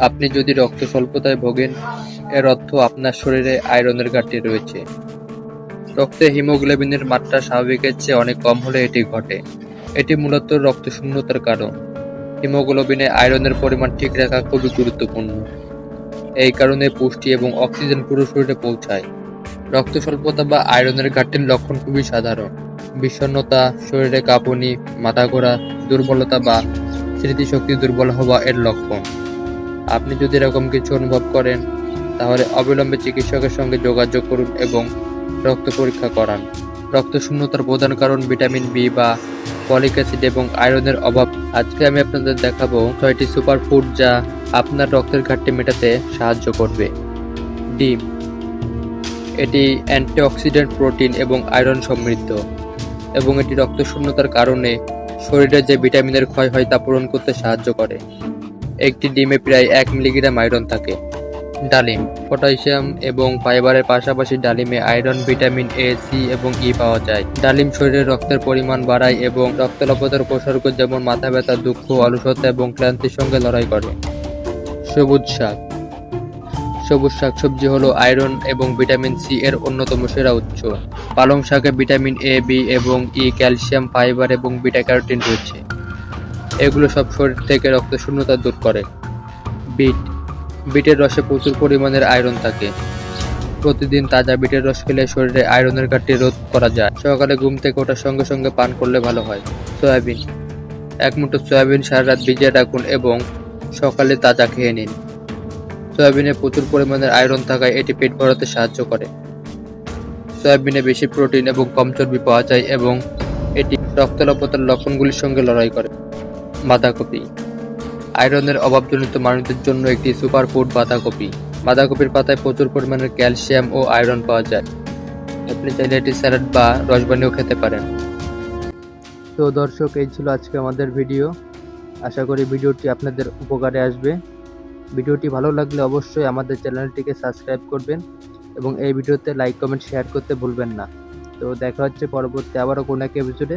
আপনি যদি রক্ত স্বল্পতায় ভোগেন, এর অর্থ আপনার শরীরে আয়রনের ঘাটতি রয়েছে। রক্তে হিমোগ্লোবিনের মাত্রা স্বাভাবিকের চেয়ে অনেক কম হলে এটি ঘটে। এটি মূলত রক্ত শূন্যতার কারণ। হিমোগ্লোবিনে আয়রনের পরিমাণ ঠিক রাখা খুবই গুরুত্বপূর্ণ। এই কারণে পুষ্টি এবং অক্সিজেন পুরো শরীরে পৌঁছায়। রক্ত স্বল্পতা বা আয়রনের ঘাটতির লক্ষণ খুবই সাধারণ। বিষণ্ণতা, শরীরে কাঁপুনি, মাথা ঘোরা, দুর্বলতা বা স্মৃতিশক্তি দুর্বল হওয়া এর লক্ষণ। আপনি যদি এরকম কিছু অনুভব করেন, তাহলে অবিলম্বে চিকিৎসকের সঙ্গে যোগাযোগ করুন এবং রক্ত পরীক্ষা করান। রক্ত শূন্যতার প্রধান কারণ ভিটামিন বি বা ফলিক অ্যাসিড এবং আয়রনের অভাব। আজকে আমি আপনাদের দেখাবো ছয়টি সুপারফুড যা আপনার রক্তের ঘাটতি মেটাতে সাহায্য করবে। ডিম। এটি অ্যান্টিঅক্সিডেন্ট প্রোটিন এবং আয়রন সমৃদ্ধ এবং এটি রক্ত শূন্যতার কারণে শরীরে যে ভিটামিনের ক্ষয় হয় তা পূরণ করতে সাহায্য করে। একটি ডিমে প্রায় এক মিলিগ্রাম আয়রন থাকে। ডালিম, পটাশিয়াম এবং ফাইবারের পাশাপাশি ডালিমে আয়রন, ভিটামিন এ, সি এবং ই পাওয়া যায়। ডালিম শরীরে রক্তের পরিমাণ বাড়ায় এবং রক্তলপতার উপসর্গ যেমন মাথা ব্যথা, দুঃখ, অলসতা এবং ক্লান্তির সঙ্গে লড়াই করে। সবুজ শাক। সবুজ শাকসবজি হলো আয়রন এবং ভিটামিন সি এর অন্যতম সেরা উৎস। পালং শাকে ভিটামিন এ, বি এবং ই, ক্যালসিয়াম, ফাইবার এবং বিটা ক্যারোটিন রয়েছে। এগুলো সব শরীর থেকে রক্ত শূন্যতা দূর করে। বিট, বিটের রসে প্রচুর পরিমাণের আয়রন থাকে। প্রতিদিন তাজা বিটের রস খেলে শরীরে আয়রনের ঘাটতি রোধ করা যায়। সকালে ঘুম থেকে ওঠার সঙ্গে সঙ্গে পান করলে ভালো হয়। সয়াবিন, এক মুঠো সয়াবিন সারা রাত ভিজিয়ে রাখুন এবং সকালে তাজা খেয়ে নিন। সয়াবিনে প্রচুর পরিমাণের আয়রন থাকায় এটি পেট ভরাতে সাহায্য করে। সয়াবিনে বেশি প্রোটিন এবং কম চর্বি পাওয়া যায় এবং এটি রক্তলপতার লক্ষণগুলির সঙ্গে লড়াই করে। বাঁধাকপি। আয়রনের অভাবজনিত মানুষদের জন্য একটি সুপারফুড বাঁধাকপি। বাঁধাকপির পাতায় প্রচুর পরিমাণের ক্যালসিয়াম ও আয়রন পাওয়া যায়। আপনি চাইলে এটি স্যালাড বা রস বানিয়েও খেতে পারেন। তো দর্শক, এই ছিল আজকে আমাদের ভিডিও। আশা করি ভিডিওটি আপনাদের উপকারে আসবে। ভিডিওটি ভালো লাগলে অবশ্যই আমাদের চ্যানেলটিকে সাবস্ক্রাইব করবেন এবং এই ভিডিওতে লাইক, কমেন্ট, শেয়ার করতে ভুলবেন না। তো দেখা হচ্ছে পরবর্তী আবারও কোনো এক এপিসোডে